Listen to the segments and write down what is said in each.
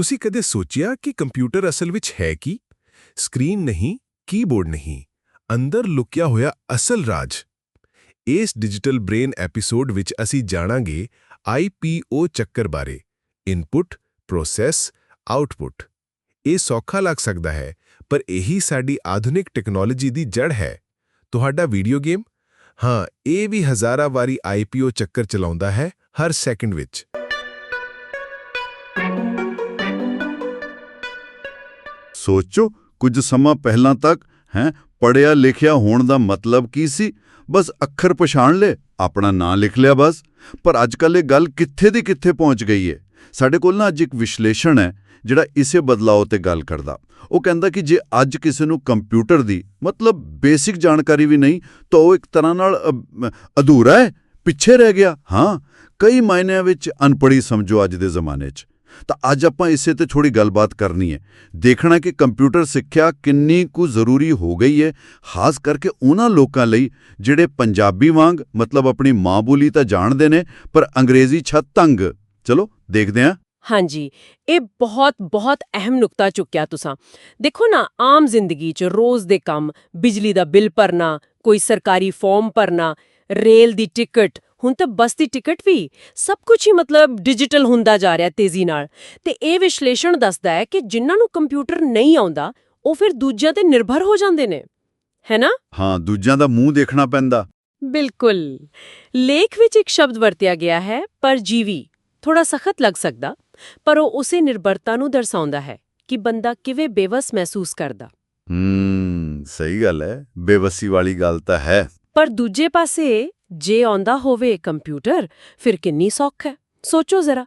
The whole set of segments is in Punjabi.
ਤੁਸੀਂ ਕਦੇ ਸੋਚਿਆ ਕਿ ਕੰਪਿਊਟਰ ਅਸਲ ਵਿੱਚ ਹੈ ਕੀ? ਸਕਰੀਨ ਨਹੀਂ, ਕੀਬੋਰਡ ਨਹੀਂ, ਅੰਦਰ ਲੁਕਿਆ ਹੋਇਆ ਅਸਲ ਰਾਜ। ਇਸ ਡਿਜੀਟਲ ਬ੍ਰੇਨ ਐਪੀਸੋਡ ਵਿੱਚ ਅਸੀਂ ਜਾਣਾਂਗੇ ਆਈਪੀਓ ਚੱਕਰ ਬਾਰੇ, ਇਨਪੁਟ, ਪ੍ਰੋਸੈਸ ਆਉਟਪੁੱਟ ਇਹ ਸੌਖਾ ਲੱਗ ਸਕਦਾ ਹੈ, ਪਰ ਇਹੀ ਸਾਡੀ ਆਧੁਨਿਕ ਟੈਕਨੋਲੋਜੀ ਦੀ ਜੜ ਹੈ। ਤੁਹਾਡਾ ਵੀਡੀਓ ਗੇਮ? ਹਾਂ, ਇਹ ਵੀ ਹਜ਼ਾਰਾਂ ਵਾਰੀ ਆਈਪੀਓ ਚੱਕਰ ਚਲਾਉਂਦਾ ਹੈ ਹਰ ਸੈਕਿੰਡ ਵਿੱਚ। ਸੋਚੋ, ਕੁਝ ਸਮਾਂ ਪਹਿਲਾਂ ਤੱਕ, ਹੈ ਪੜਿਆ ਲਿਖਿਆ ਹੋਣ ਦਾ ਮਤਲਬ ਕੀ ਸੀ? ਬਸ ਅੱਖਰ ਪਛਾਣ ਲੈ ਆਪਣਾ ਨਾਂ ਲਿਖ ਲਿਆ ਬਸ। ਪਰ ਅੱਜ ਕੱਲ੍ਹ ਇਹ ਗੱਲ ਕਿੱਥੇ ਦੀ ਕਿੱਥੇ ਪਹੁੰਚ ਗਈ ਹੈ ਸਾਡੇ ਕੋਲ ਨਾ ਅੱਜ ਇੱਕ ਵਿਸ਼ਲੇਸ਼ਣ ਹੈ, ਜਿਹੜਾ ਇਸੇ ਬਦਲਾਅ ਤੇ ਗੱਲ ਕਰਦਾ। ਉਹ ਕਹਿੰਦਾ ਕਿ ਜੇ ਅੱਜ ਕਿਸੇ ਨੂੰ ਕੰਪਿਊਟਰ ਦੀ ਮਤਲਬ ਬੇਸਿਕ ਜਾਣਕਾਰੀ ਵੀ ਨਹੀਂ, ਤਾਂ ਉਹ ਇੱਕ ਤਰ੍ਹਾਂ ਨਾਲ ਅਧੂਰਾ ਹੈ, ਪਿੱਛੇ ਰਹਿ ਗਿਆ। ਹਾਂ, ਕਈ ਮਾਇਨਿਆਂ ਵਿੱਚ ਅਨਪੜ੍ਹੀ ਸਮਝੋ ਅੱਜ ਦੇ ਜ਼ਮਾਨੇ 'ਚ। ਤਾਂ ਅੱਜ ਆਪਾਂ ਇਸੇ ਤੇ ਥੋੜੀ ਗੱਲਬਾਤ ਕਰਨੀ ਹੈ। ਦੇਖਣਾ ਕਿ ਕੰਪਿਊਟਰ ਸਿੱਖਿਆ ਕਿੰਨੀ ਕੁ ਜ਼ਰੂਰੀ ਹੋ ਗਈ ਹੈ, ਖਾਸ ਕਰਕੇ ਉਹਨਾਂ ਲੋਕਾਂ ਲਈ ਜਿਹੜੇ ਪੰਜਾਬੀ ਵਾਂਗ ਮਤਲਬ ਆਪਣੀ ਮਾਂ ਬੋਲੀ ਤਾਂ ਜਾਣਦੇ ਨੇ, ਪਰ ਅੰਗਰੇਜ਼ੀ ਛੱਤ ਤੰਗ। ਚਲੋ, ਦੇਖਦੇ ਹਾਂ। ਹਾਂਜੀ, ਇਹ ਬਹੁਤ ਬਹੁਤ ਅਹਿਮ ਨੁਕਤਾ ਚੁੱਕਿਆ ਤੁਸੀਂ। ਦੇਖੋ ਨਾ, ਆਮ ਜ਼ਿੰਦਗੀ 'ਚ ਰੋਜ਼ ਦੇ ਕੰਮ, ਬਿਜਲੀ ਦਾ ਬਿੱਲ ਭਰਨਾ, ਕੋਈ ਸਰਕਾਰੀ ਫਾਰਮ ਭਰਨਾ ਰੇਲ ਦੀ ਟਿਕਟ। ਹੁਣ ਤਾਂ ਬੱਸ ਦੀ ਟਿਕਟ ਵੀ ਸਭ ਕੁਝ ਹੀ ਮਤਲਬ ਡਿਜੀਟਲ ਹੁੰਦਾ ਜਾ ਰਿਹਾ ਤੇਜ਼ੀ ਨਾਲ। ਤੇ ਇਹ ਵਿਸ਼ਲੇਸ਼ਣ ਦੱਸਦਾ ਹੈ ਕਿ ਜਿਨ੍ਹਾਂ ਨੂੰ ਕੰਪਿਊਟਰ ਨਹੀਂ ਆਉਂਦਾ ਉਹ ਫਿਰ ਦੂਜਿਆਂ ਤੇ ਨਿਰਭਰ ਹੋ ਜਾਂਦੇ ਨੇ। ਹੈ ਨਾ? ਹਾਂ ਦੂਜਿਆਂ ਦਾ ਮੂੰਹ ਦੇਖਣਾ ਪੈਂਦਾ। ਬਿਲਕੁਲ। ਲੇਖ ਵਿੱਚ ਇੱਕ ਸ਼ਬਦ ਵਰਤਿਆ ਗਿਆ ਹੈ ਪਰਜੀਵੀ। ਥੋੜਾ ਸਖਤ ਲੱਗ ਸਕਦਾ ਪਰ ਉਹ ਉਸੇ ਨਿਰਭਰਤਾ ਨੂੰ ਦਰਸਾਉਂਦਾ ਹੈ ਕਿ ਬੰਦਾ ਕਿਵੇਂ ਬੇਵਸ ਮਹਿਸੂਸ ਕਰਦਾ। ਹੂੰ ਸਹੀ ਗੱਲ ਹੈ। ਬੇਵਸੀ ਵਾਲੀ ਗੱਲ ਤਾਂ ਹੈ। ਪਰ ਦੂਜੇ ਪਾਸੇ, ਜੇ ਆਉਂਦਾ ਹੋਵੇ ਕੰਪਿਊਟਰ, ਫਿਰ ਕਿੰਨੀ ਸੌਖ ਹੈ। ਸੋਚੋ ਜ਼ਰਾ,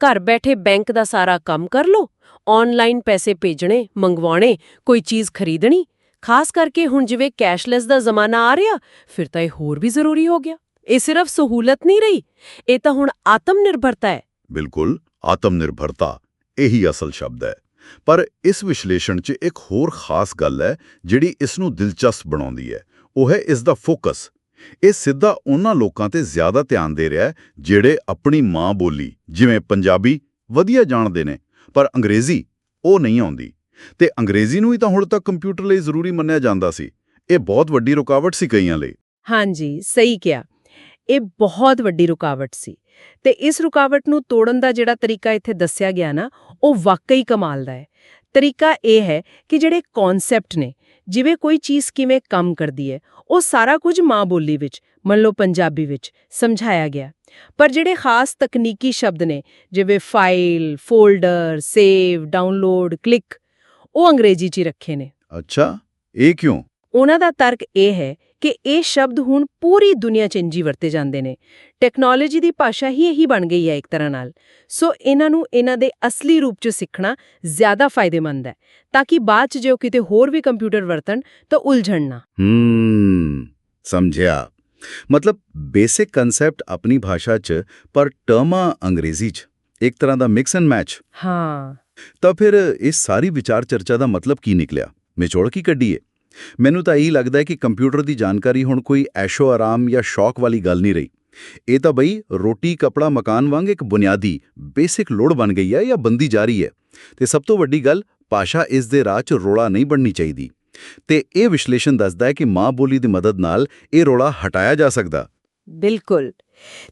ਘਰ ਬੈਠੇ ਬੈਂਕ ਦਾ ਸਾਰਾ ਕੰਮ ਕਰ ਲੋ ਆਨਲਾਈਨ ਪੈਸੇ ਭੇਜਣੇ, ਮੰਗਵਾਉਣੇ, ਕੋਈ ਚੀਜ਼ ਖਰੀਦਣੀ, ਖਾਸ ਕਰਕੇ ਹੁਣ ਜਿਵੇਂ ਕੈਸ਼ਲੈਸ ਦਾ ਜ਼ਮਾਨਾ ਆ ਰਿਹਾ, ਫਿਰ ਤਾਂ ਇਹ ਹੋਰ ਵੀ ਜ਼ਰੂਰੀ ਹੋ ਗਿਆ। ਇਹ ਸਿਰਫ ਸਹੂਲਤ ਨਹੀਂ ਰਹੀ, ਇਹ ਤਾਂ ਹੁਣ ਆਤਮ ਨਿਰਭਰਤਾ ਹੈ। ਬਿਲਕੁਲ ਆਤਮ ਨਿਰਭਰਤਾ ਇਹੀ ਅਸਲ ਸ਼ਬਦ ਹੈ। ਪਰ ਇਸ ਵਿਸ਼ਲੇਸ਼ਣ 'ਚ ਇੱਕ ਹੋਰ ਖਾਸ ਗੱਲ ਹੈ ਜਿਹੜੀ ਇਸ ਨੂੰ ਦਿਲਚਸਪ ਬਣਾਉਂਦੀ ਹੈ। ਉਹ ਹੈ ਇਸ ਦਾ ਫੋਕਸ। ਇਹ ਸਿੱਧਾ ਉਹਨਾਂ ਲੋਕਾਂ ਤੇ ਜ਼ਿਆਦਾ ਧਿਆਨ ਦੇ ਰਿਹਾ ਹੈ ਜਿਹੜੇ ਆਪਣੀ ਮਾਂ ਬੋਲੀ, ਜਿਵੇਂ ਪੰਜਾਬੀ, ਵਧੀਆ ਜਾਣਦੇ ਨੇ, ਪਰ ਅੰਗਰੇਜ਼ੀ ਉਹ ਨਹੀਂ ਆਉਂਦੀ। ਤੇ ਅੰਗਰੇਜ਼ੀ ਨੂੰ ਹੀ ਤਾਂ ਹੁਣ ਤੱਕ ਕੰਪਿਊਟਰ ਲਈ ਜ਼ਰੂਰੀ ਮੰਨਿਆ ਜਾਂਦਾ ਸੀ। ਇਹ ਬਹੁਤ ਵੱਡੀ ਰੁਕਾਵਟ ਸੀ ਕਈਆਂ ਲਈ। ਹਾਂਜੀ, ਸਹੀ ਕਿਹਾ। ਇਹ ਬਹੁਤ ਵੱਡੀ ਰੁਕਾਵਟ ਸੀ। ਤੇ ਇਸ ਰੁਕਾਵਟ ਨੂੰ ਤੋੜਨ ਦਾ ਜਿਹੜਾ ਤਰੀਕਾ ਇੱਥੇ ਦੱਸਿਆ ਗਿਆ ਨਾ, ਉਹ ਵਾਕਈ ਕਮਾਲ ਦਾ ਹੈ। ਤਰੀਕਾ ਇਹ ਹੈ ਕਿ ਜਿਹੜੇ ਕਨਸੈਪਟ ਨੇ, ਜਿਵੇਂ ਕੋਈ ਚੀਜ਼ ਕਿਵੇਂ ਕੰਮ ਕਰਦੀ ਹੈ, ਉਹ ਸਾਰਾ ਕੁਝ ਮਾਂ ਬੋਲੀ ਵਿੱਚ, ਮੰਨ ਲਓ ਪੰਜਾਬੀ ਵਿੱਚ ਸਮਝਾਇਆ ਗਿਆ। ਪਰ ਜਿਹੜੇ ਖਾਸ ਤਕਨੀਕੀ ਸ਼ਬਦ ਨੇ, ਜਿਵੇਂ file folder save download click ਉਹ ਅੰਗਰੇਜ਼ੀ 'ਚ ਹੀ ਰੱਖੇ ਨੇ। ਅੱਛਾ, ਇਹ ਕਿਉਂ? ਉਹਨਾਂ ਦਾ ਤਰਕ ਇਹ ਹੈ ਕਿ ਇਹ ਸ਼ਬਦ ਹੁਣ ਪੂਰੀ ਦੁਨੀਆ 'ਚ ਇੰਜੀ ਵਰਤੇ ਜਾਂਦੇ ਨੇ। ਟੈਕਨੋਲੋਜੀ ਦੀ ਭਾਸ਼ਾ ਹੀ ਇਹੀ ਬਣ ਗਈ ਹੈ ਇੱਕ ਤਰ੍ਹਾਂ ਨਾਲ। ਸੋ ਇਹਨਾਂ ਨੂੰ ਇਹਨਾਂ ਦੇ ਅਸਲੀ ਰੂਪ 'ਚ ਸਿੱਖਣਾ ਜ਼ਿਆਦਾ ਫਾਇਦੇਮੰਦ ਹੈ। ਤਾਂ ਕਿ ਬਾਅਦ 'ਚ ਜੇ ਉਹ ਕਿਤੇ ਹੋਰ ਵੀ ਕੰਪਿਊਟਰ ਵਰਤਣ ਤਾਂ ਉਲਝਣ ਨਾ। ਹੂੰ ਸਮਝਿਆ। ਮਤਲਬ ਬੇਸਿਕ ਕਨਸੈਪਟ ਆਪਣੀ ਭਾਸ਼ਾ 'ਚ ਪਰ ਟਰਮਾਂ ਅੰਗਰੇਜ਼ੀ 'ਚ। ਇੱਕ ਤਰ੍ਹਾਂ ਦਾ ਮਿਕਸ ਐਂਡ ਮੈਚ ਹਾਂ। ਤਾਂ ਫਿਰ ਇਸ ਸਾਰੀ ਵਿਚਾਰ ਚਰਚਾ ਦਾ ਮਤਲਬ ਕੀ ਨਿਕਲਿਆ? ਨਿਚੋੜ ਕੀ ਕੱਢੀਏ? ਮੈਨੂੰ ਤਾਂ ਇਹੀ ਲੱਗਦਾ ਹੈ ਕਿ ਕੰਪਿਊਟਰ ਦੀ ਜਾਣਕਾਰੀ ਹੁਣ ਕੋਈ ਐਸ਼ੋ ਆਰਾਮ ਜਾਂ ਸ਼ੌਕ ਵਾਲੀ ਗੱਲ ਨਹੀਂ ਰਹੀ। ਇਹ ਤਾਂ ਬਈ ਰੋਟੀ, ਕਪੜਾ, ਮਕਾਨ ਵਾਂਗ ਇੱਕ ਬੁਨਿਆਦੀ, ਬੇਸਿਕ ਲੋੜ ਬਣ ਗਈ ਹੈ ਜਾਂ ਬੰਦੀ ਜਾ ਰਹੀ ਹੈ। ਤੇ ਸਭ ਤੋਂ ਵੱਡੀ ਗੱਲ, ਭਾਸ਼ਾ ਇਸ ਦੇ ਰਾਹ 'ਚ ਰੋਲਾ ਨਹੀਂ ਬਣਨੀ ਚਾਹੀਦੀ। ਤੇ ਇਹ ਵਿਸ਼ਲੇਸ਼ਣ ਦੱਸਦਾ ਹੈ ਕਿ ਮਾਂ ਬੋਲੀ ਦੀ ਮਦਦ ਨਾਲ ਇਹ ਰੋਲਾ ਹਟਾਇਆ ਜਾ ਸਕਦਾ। ਬਿਲਕੁਲ।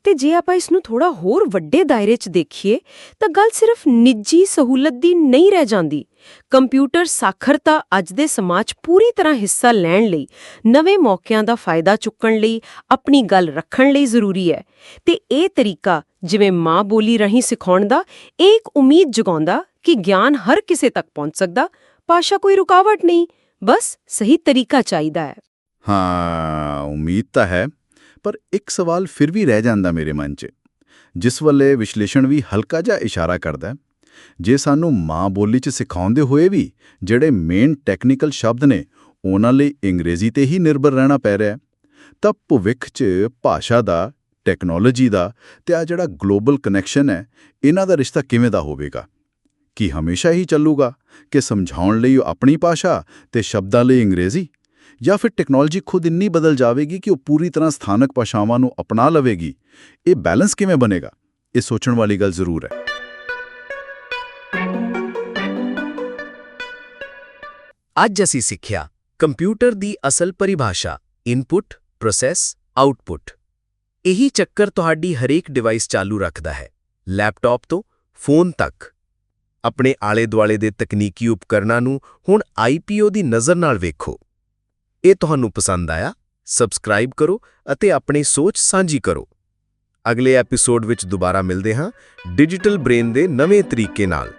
ਤੇ ਜੇ ਆਪਾਂ ਇਸ ਨੂੰ ਥੋੜਾ ਹੋਰ ਵੱਡੇ ਦਾਇਰੇ 'ਚ ਦੇਖੀਏ, ਤਾਂ ਗੱਲ ਸਿਰਫ ਨਿੱਜੀ ਸਹੂਲਤ ਦੀ ਨਹੀਂ ਰਹਿ ਜਾਂਦੀ। ਕੰਪਿਊਟਰ ਸਾਖਰਤਾ ਅੱਜ ਦੇ ਸਮਾਜ ਪੂਰੀ ਤਰ੍ਹਾਂ ਹਿੱਸਾ ਲੈਣ ਲਈ, ਨਵੇਂ ਮੌਕਿਆਂ ਦਾ ਫਾਇਦਾ ਚੁੱਕਣ ਲਈ, ਆਪਣੀ ਗੱਲ ਰੱਖਣ ਲਈ ਜ਼ਰੂਰੀ ਹੈ। ਤੇ ਇਹ ਤਰੀਕਾ ਜਿਵੇਂ ਮਾਂ ਬੋਲੀ ਰਾਹੀਂ ਸਿਖਾਉਣ ਦਾ, ਇਹ ਇੱਕ ਉਮੀਦ ਜਗਾਉਂਦਾ ਕਿ ਗਿਆਨ ਹਰ ਕਿਸੇ ਤੱਕ ਪਹੁੰਚ ਸਕਦਾ, ਭਾਸ਼ਾ ਕੋਈ ਰੁਕਾਵਟ ਨਹੀਂ, ਬਸ ਸਹੀ ਤਰੀਕਾ ਚਾਹੀਦਾ ਹੈ। ਹਾਂ, ਉਮੀਦ ਤਾਂ ਹੈ। ਪਰ ਇੱਕ ਸਵਾਲ ਫਿਰ ਵੀ ਰਹਿ ਜਾਂਦਾ ਮੇਰੇ ਮਨ 'ਚ। ਜਿਸ ਵੱਲੇ ਵਿਸ਼ਲੇਸ਼ਣ ਵੀ ਹਲਕਾ ਜਿਹਾ ਇਸ਼ਾਰਾ ਕਰਦਾ ਜੇ ਸਾਨੂੰ ਮਾਂ ਬੋਲੀ 'ਚ ਸਿਖਾਉਂਦੇ ਹੋਏ ਵੀ ਜਿਹੜੇ ਮੇਨ ਟੈਕਨੀਕਲ ਸ਼ਬਦ ਨੇ ਉਹਨਾਂ ਲਈ ਅੰਗਰੇਜ਼ੀ ਤੇ ਹੀ ਨਿਰਭਰ ਰਹਿਣਾ ਪੈ ਰਿਹਾ ਤਾਂ ਭਵਿੱਖ 'ਚ ਭਾਸ਼ਾ ਦਾ ਟੈਕਨੋਲੋਜੀ ਦਾ ਤੇ ਆ ਜਿਹੜਾ ਗਲੋਬਲ ਕਨੈਕਸ਼ਨ ਹੈ, ਇਹਨਾਂ ਦਾ ਰਿਸ਼ਤਾ ਕਿਵੇਂ ਦਾ ਹੋਵੇਗਾ? ਕੀ ਹਮੇਸ਼ਾ ਹੀ ਚੱਲੂਗਾ ਕਿ ਸਮਝਾਉਣ ਲਈ ਉਹ ਆਪਣੀ ਭਾਸ਼ਾ ਤੇ ਸ਼ਬਦਾਂ ਲਈ ਅੰਗਰੇਜ਼ੀ? ਜਾਂ ਫਿਰ ਟੈਕਨੋਲੋਜੀ ਖੁਦ ਇੰਨੀ ਬਦਲ ਜਾਵੇਗੀ ਕਿ ਉਹ ਪੂਰੀ ਤਰ੍ਹਾਂ ਸਥਾਨਕ ਭਾਸ਼ਾਵਾਂ ਨੂੰ ਅਪਣਾ ਲਵੇਗੀ। ਇਹ ਬੈਲੈਂਸ ਕਿਵੇਂ ਬਣੇਗਾ? ਇਹ ਸੋਚਣ ਵਾਲੀ ਗੱਲ ਜ਼ਰੂਰ ਹੈ। ਅੱਜ ਅਸੀਂ ਸਿੱਖਿਆ ਕੰਪਿਊਟਰ ਦੀ ਅਸਲ ਪਰਿਭਾਸ਼ਾ ਇਨਪੁਟ ਪ੍ਰੋਸੈਸ ਆਉਟਪੁੱਟ ਇਹੀ ਚੱਕਰ ਤੁਹਾਡੀ ਹਰੇਕ ਡਿਵਾਈਸ ਚਾਲੂ ਰੱਖਦਾ ਹੈ ਲੈਪਟਾਪ ਤੋਂ ਫੋਨ ਤੱਕ। ਆਪਣੇ ਆਲੇ-ਦੁਆਲੇ ਦੇ ਤਕਨੀਕੀ ਉਪਕਰਣਾਂ ਨੂੰ ਹੁਣ ਆਈਪੀਓ ਦੀ ਨਜ਼ਰ ਨਾਲ ਵੇਖੋ। ਇਹ ਤੁਹਾਨੂੰ ਪਸੰਦ ਆਇਆ ਸਬਸਕ੍ਰਾਈਬ ਕਰੋ ਅਤੇ ਆਪਣੀ ਸੋਚ ਸਾਂਝੀ ਕਰੋ। ਅਗਲੇ ਐਪੀਸੋਡ ਵਿੱਚ ਦੁਬਾਰਾ ਮਿਲਦੇ ਹਾਂ ਡਿਜੀਟਲ ਬ੍ਰੇਨ ਦੇ ਨਵੇਂ ਤਰੀਕੇ ਨਾਲ।